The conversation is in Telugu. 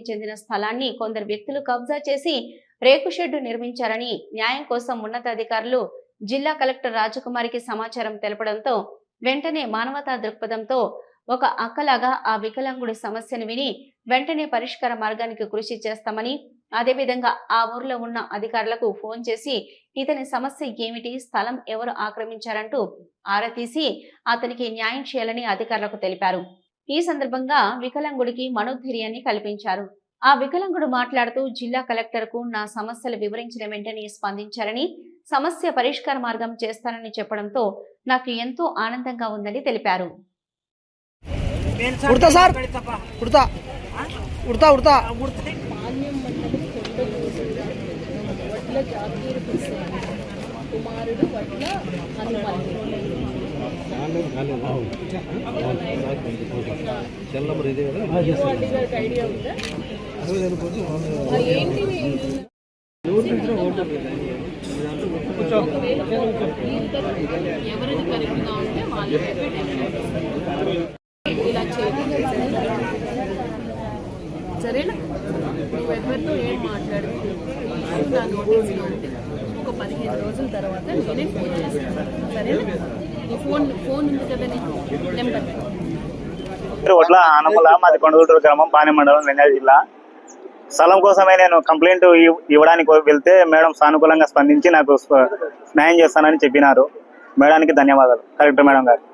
చెందిన స్థలాన్ని కొందరు వ్యక్తులు కబ్జా చేసి రేకు షెడ్డు నిర్మించారని న్యాయం కోసం ఉన్నతాధికారులు జిల్లా కలెక్టర్ రాజకుమారికి సమాచారం తెలపడంతో వెంటనే మానవతా దృక్పథంతో ఒక అక్కలాగా ఆ వికలాంగుడి సమస్యను విని వెంటనే పరిష్కార మార్గానికి కృషి చేస్తామని అదేవిధంగా ఆ ఊర్లో ఉన్న అధికారులకు ఫోన్ చేసి ఇతని సమస్య ఏమిటి స్థలం ఎవరు ఆక్రమించారంటూ ఆరా తీసి అతనికి న్యాయం చేయాలని అధికారులకు తెలిపారు. ఈ సందర్భంగా వికలాంగుడికి మనోధైర్యాన్ని కల్పించారు. ఆ వికలాంగుడు మాట్లాడుతూ జిల్లా కలెక్టర్కు నా సమస్యలు వివరించిన వెంటనే స్పందించారని సమస్య పరిష్కార మార్గం చేస్తానని చెప్పడంతో నాకు ఎంతో ఆనందంగా ఉందని తెలిపారు. కుమారుడు వడ్ల హనుమల్లి వాడి కరెక్ట్గా ఉంటే వాళ్ళు ఇలా సరేనా నువ్వు ఎవరితో ఏం మాట్లాడు నా నోటీస్లో ఉంటే ఒక పదిహేను రోజుల తర్వాత నేనే ఫోన్ చేస్తాను సరేనా ఫోన్ ఫోన్ ఉంది కదా నెంబర్. ఆనమల మాది కొండగుంటూరు గ్రామం పాని మండలం నంద్యాల జిల్లా. స్థలం కోసమే నేను కంప్లైంట్ ఇవ్- ఇవ్వడానికి వెళ్తే మేడం సానుకూలంగా స్పందించి నాకు న్యాయం చేస్తానని చెప్పినారు. మేడానికి ధన్యవాదాలు. కలెక్టర్ మేడం గారు.